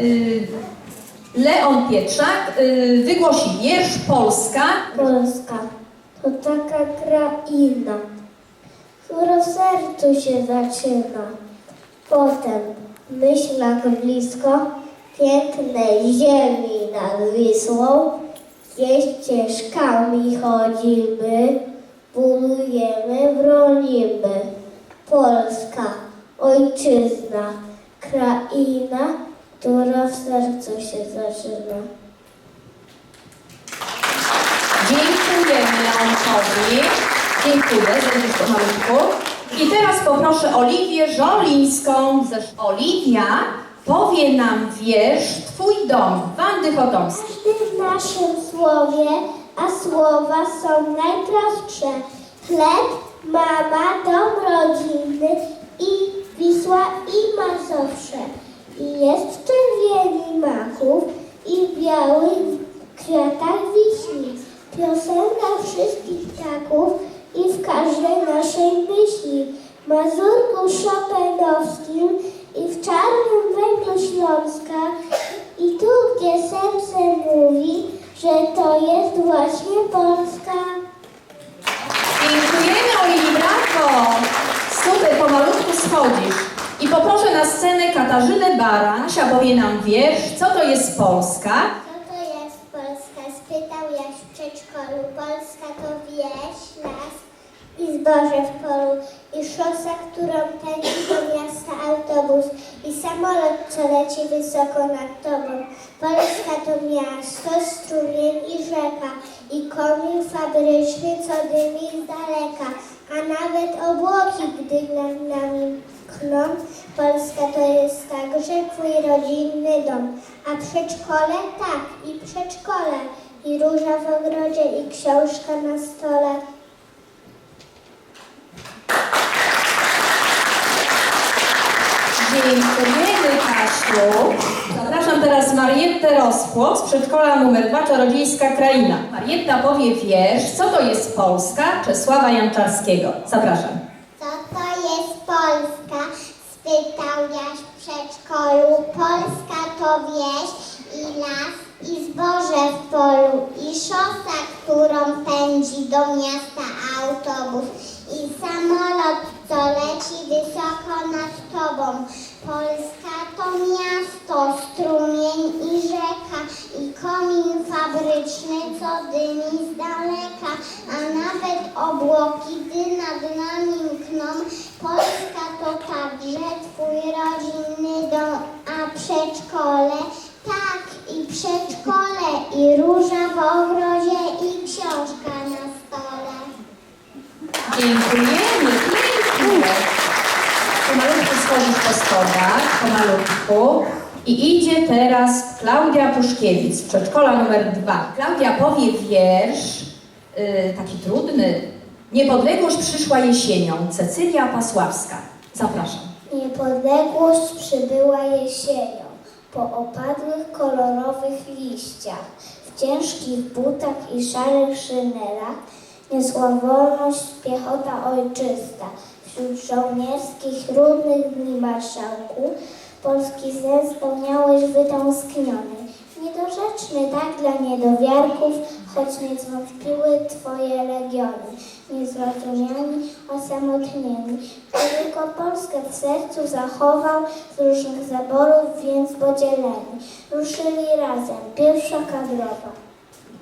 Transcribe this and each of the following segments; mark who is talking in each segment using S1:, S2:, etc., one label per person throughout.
S1: y, Leon Pietrzak y, wygłosi wiersz Polska.
S2: Polska to taka kraina, która w sercu się zaczyna. Potem w blisko pięknej ziemi nad Wisłą, gdzie ścieżkami chodzimy, budujemy, bronimy. Polska, ojczyzna, kraina, która w sercu się zaczyna.
S1: Dziękujemy Leonkowi. Dziękuję, będziesz pomalutku. I teraz poproszę Oliwię Żolińską. Oliwia powie nam wiersz Twój dom, Wandy Chodomskiej.
S2: Każdy w naszym słowie, a słowa są najprostsze. Chleb, mama, dom rodzinny i Wisła i Mazowsze. I jest czerwieni maków i w białych kwiatach wiśni. Piosenka wszystkich ptaków i w każdej naszej myśli. Mazurku Chopinowskim i w czarnym węglu Śląska i tu, gdzie serce mówi, że to jest właśnie Polska.
S1: Dziękujemy Oliwii, brawo! Super, pomalutku schodzisz. Poproszę na scenę Katarzynę Barasia, powie nam wiersz, co to jest Polska.
S2: Co to jest Polska? Spytał Jaś w przedszkolu. Polska to wieś, las i zboże w polu i szosa, którą pędzi do miasta autobus i samolot, co leci wysoko nad tobą. Polska to miasto, strumień i rzeka i komin fabryczny, co dymi z daleka, a nawet obłoki, gdy nad nami kną. Polska to jest także twój rodzinny dom, a przedszkole tak i przedszkole i róża w ogrodzie i książka na stole.
S1: Dziękujemy Kasiu. Zapraszam teraz Marietę Rozpłot z przedszkola numer 2 Czarodziejska Kraina. Marietta powie wiersz, co to jest Polska Czesława Janczarskiego. Zapraszam.
S2: Co to jest Polska? Spytał Jaś w przedszkolu. To wieś i las i zboże w polu i szosa, którą pędzi do miasta autobus i samolot, co leci wysoko nad tobą. Polska to miasto, strumień i rzeka i komin fabryczny, co dymi z daleka, a nawet obłoki, gdy nad nami mkną. Polska to także twój rodzinny dom, a przedszkole, tak i przedszkole i róża w ogrodzie i książka na stole.
S1: Dziękujemy, pięknie. Pomalutku schodzisz po schodach, pomalutku. I idzie teraz Klaudia Puszkiewicz przedszkola numer dwa. Klaudia powie wiersz, y, taki trudny. Niepodległość przyszła jesienią. Cecylia Pasławska. Zapraszam.
S2: Niepodległość przybyła jesienią, po opadłych kolorowych liściach, w ciężkich butach i szarych szynelach, niosła wolność piechota ojczysta. Wśród żołnierskich trudnych dni marszałku, polski sen spełniałeś wytęskniony. Niedorzeczny tak dla niedowiarków, choć nie zwątpiły Twoje legiony. Niezrozumiani, osamotnieni, tylko Polskę w sercu zachował, z różnych zaborów więc podzieleni. Ruszyli razem, pierwsza kadrowa.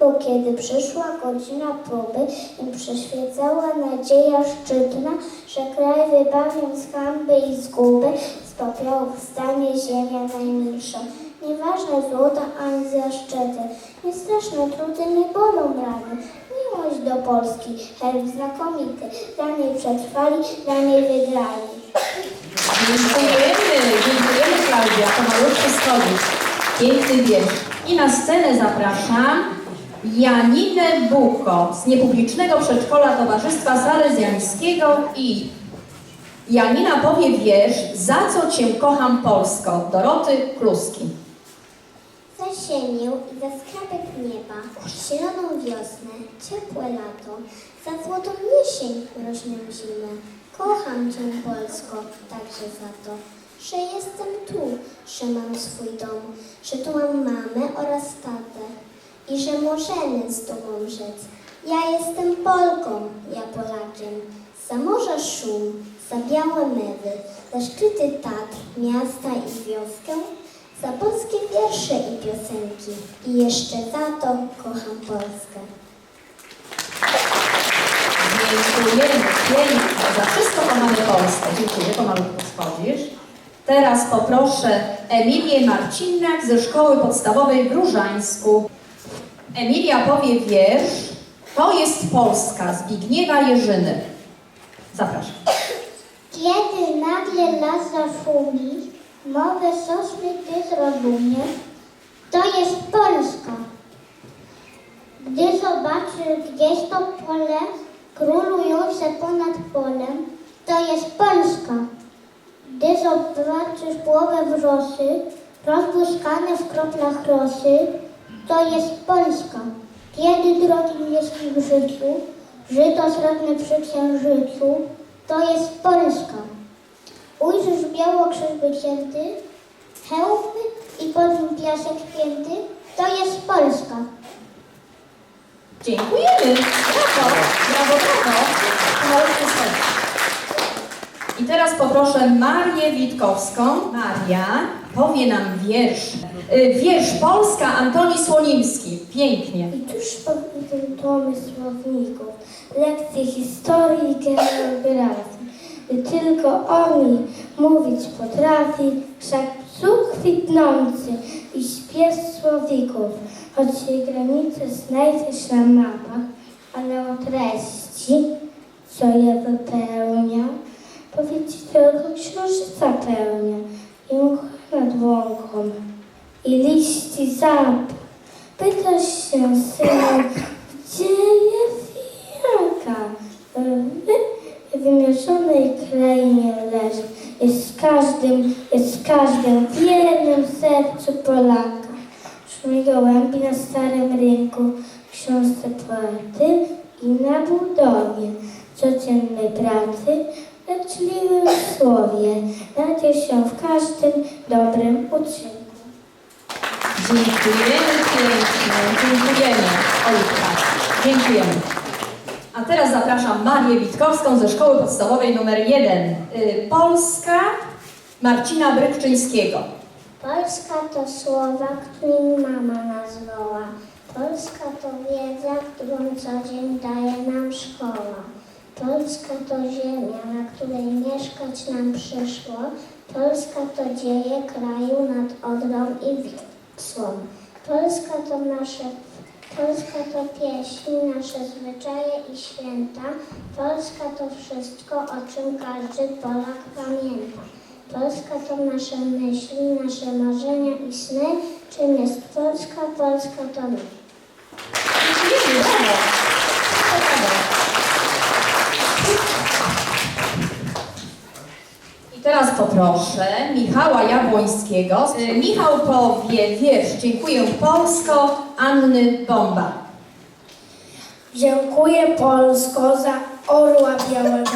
S2: Bo kiedy przyszła godzina próby, im przyświecała nadzieja szczytna, że kraj wybawiąc hańby i zguby, z popiołów stanie ziemia najmilsza. Nieważne złota ani zaszczyty, nie straszne trudy, nie bolą rany. Miłość do Polski, herb znakomity, dla niej przetrwali, dla niej wygrali.
S1: Dziękujemy, dziękujemy Klaudia. Pomalutku schodzisz. Piękny wiersz. I na scenę zapraszam Janinę Buko z niepublicznego przedszkola Towarzystwa Salezjańskiego i Janina powie wiersz Za co Cię kocham Polsko Doroty Kluski.
S2: Zasienił i za skrawek nieba, zieloną wiosnę, ciepłe lato, za złotą jesień, mroźną zimę. Kocham Cię Polsko, także za to. że jestem tu, że mam swój dom, że tu mam mamę oraz tatę i że możemy z dumą rzec. Ja jestem Polką, ja Polakiem. Za morza szum, za białe mewy, za szczyty Tatr, miasta i wioskę, za polskie wiersze i piosenki i jeszcze za to kocham Polskę.
S1: Dziękujemy pięknie za wszystko kochamy Polskę. Dziękuję, pomalutku schodzisz. Teraz poproszę Emilię Marcinnak ze Szkoły Podstawowej w Różańsku. Emilia powie wiersz To jest Polska Zbigniewa Jerzyny. Zapraszam.
S2: Kiedy nagle las zaszumi, mowę sosny ty zrozumie, to jest Polska. Gdy zobaczysz gdzieś to pole, królujące ponad polem, to jest Polska. Gdy zobaczysz połowę wrzosy, rozbłyskane w kroplach rosy, to jest Polska. Kiedy drogi jest w życiu, żyto srebrne przy księżycu, to jest Polska. Ujrzysz białokrzyż wycięty, hełmy i pod nim piasek pięty, to jest Polska.
S1: Dziękujemy. Brawo, brawo, brawo. I teraz poproszę Marię Witkowską. Maria powie nam wiersz. Y, Wiersz Polska Antoni Słonimski. Pięknie.
S2: I tuż powiedzą tomy słowników, lekcje historii i geografii. Gdy tylko oni mówić potrafi, wszak psuk kwitnący i śpiew słowików, choć jej granice znajdziesz na mapach, ale o treści, co je wypełnia, powiedz ci tylko księżyca pełnia i mcha nad łąką i liści zap. Pytasz się, synu, gdzie jest Janka? W wymierzonej krainie leży. Jest w każdym, jest w każdym, w jednym sercu Polaka. Szumi gołębi na starym rynku, w książce poety i na budowie codziennej pracy, leczliwym słowie, znajdzie się w każdym dobrym uczynku.
S1: Dziękujemy pięknie. Dziękujemy. Dziękujemy. Teraz zapraszam Marię Witkowską ze Szkoły Podstawowej nr 1. Y, Polska Marcina Brykczyńskiego.
S2: Polska to słowa, którymi mama nazwała. Polska to wiedza, którą co dzień daje nam szkoła. Polska to ziemia, na której mieszkać nam przyszło. Polska to dzieje kraju nad Odrą i Wisłą. Polska to nasze Polska to pieśni, nasze zwyczaje i święta. Polska to wszystko, o czym każdy Polak pamięta. Polska to nasze myśli, nasze marzenia i sny. Czym jest Polska? Polska to my.
S1: I teraz poproszę Michała Jabłońskiego. Y, Michał powie wiersz Dziękuję Polsko Anny Bomba.
S2: Dziękuję Polsko za orła białego,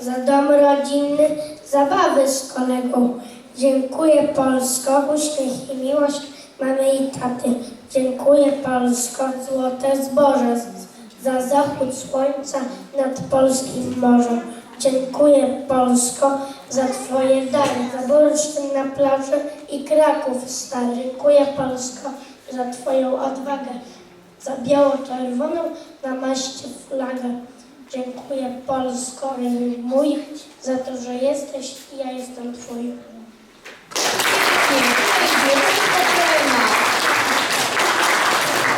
S2: za dom rodzinny, zabawy z kolegą. Dziękuję Polsko, uśmiech i miłość mamy i taty. Dziękuję Polsko, złote zboże, za zachód słońca nad polskim morzem. Dziękuję Polsko za Twoje dary, za bursztyn na plaży i Kraków stary. Dziękuję Polsko za Twoją odwagę, za biało-czerwoną na maście flagę. Dziękuję Polsko, mój, za to, że jesteś i ja jestem Twój.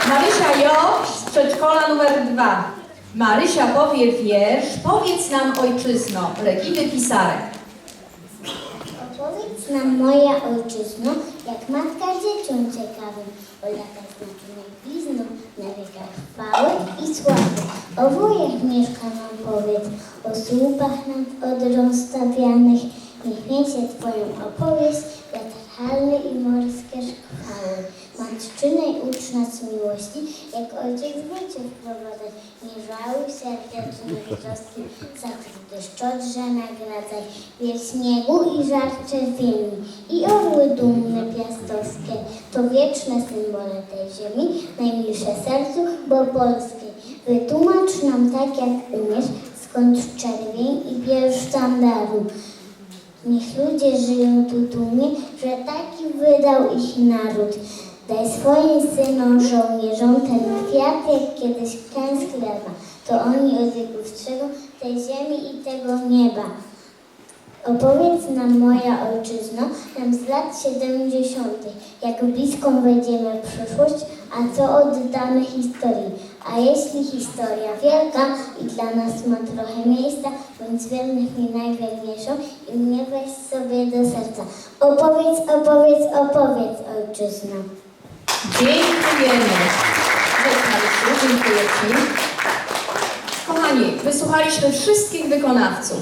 S1: Marysia Joś z przedszkola numer 2. Marysia powie wiersz Powiedz nam ojczyzno Reginy Pisarek.
S2: Opowiedz nam moja ojczyzno, jak matka dzieciom ciekawym, o latach znaczonych blizną, na wiekach chwały i sławy. O wojach mieszka nam powiedz, o słupach nad odrą stawianych, niech niesie Twoją opowieść, teatralne i morskie szkwały. Matczynej ucz nas miłości.
S3: jak ojciec w życie wprowadzać. Nie żałuj serdecznych troski, za trudy szczodrze nagradzaj. Wiel śniegu i żar czerwieni, i orły dumne piastowskie, to wieczne symbole tej ziemi, najmilsze sercu, bo polskiej. Wytłumacz nam tak, jak umiesz, skąd czerwień i biel sztandaru. Niech ludzie żyją tu dumnie, że taki wydał ich naród. Daj swoim synom, żołnierzom ten kwiat, jak kiedyś kęs chleba. To oni od wieków tej ziemi i tego nieba. Opowiedz nam, moja ojczyzno, nam z lat 70., jak bliską wejdziemy w przyszłość, a co oddamy historii. A jeśli historia wielka i dla nas ma trochę miejsca, bądź wiernych mi najwierniejszą i mnie weź sobie do serca. Opowiedz, opowiedz, opowiedz, ojczyzno.
S1: Dziękujemy. Dziękuję Ci. Kochani, wysłuchaliśmy wszystkich wykonawców.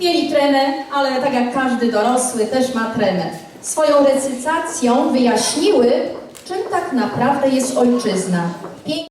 S1: Mieli tremę, ale tak jak każdy dorosły też ma tremę. Swoją recytacją wyjaśniły, czym tak naprawdę jest ojczyzna.